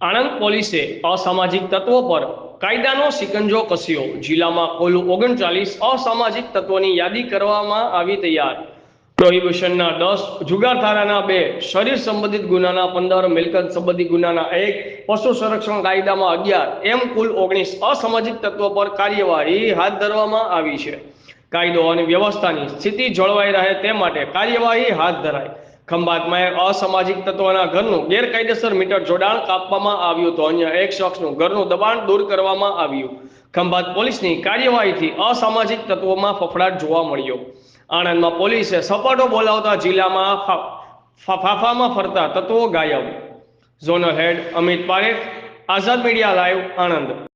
આણંદ પોલીસે અસામાજિક તત્વો પર કાયદાનો સિકંજો કસ્યો. જિલ્લામાં કુલ ઓગણચાલીસ અસામાજિક તત્વોની યાદી કરવામાં આવી તૈયાર. પ્રોહિબિશનના દસ જુગાર ધારાના બે શરીર સંબંધિત ગુનાના પંદર, મિલકત સંબંધિત ગુનાના એક, પશુ સંરક્ષણ કાયદામાં અગિયાર, એમ કુલ ઓગણીસ અસામાજિક તત્વો પર કાર્યવાહી હાથ ધરવામાં આવી છે. કાયદો અને વ્યવસ્થાની સ્થિતિ જળવાઈ રહે તે માટે કાર્યવાહી હાથ ધરાઈ ખંભાતમાં એક અસામાજિક તત્વોના ઘરનું ગેરકાયદેસર મીટર જોડાણ કાપવામાં આવ્યું તો અન્ય એક શખ્સનું ઘરનું દબાણ દૂર કરવામાં આવ્યું. ખંભાત પોલીસની કાર્યવાહીથી અસામાજિક તત્વોમાં ફફડાટ જોવા મળ્યો. આણંદમાં પોલીસે સપાટો બોલાવતા જિલ્લામાં ફાફામાં ફરતા તત્વો ગાયબ. Zonal head Amit Parekh, Azad media live Anand.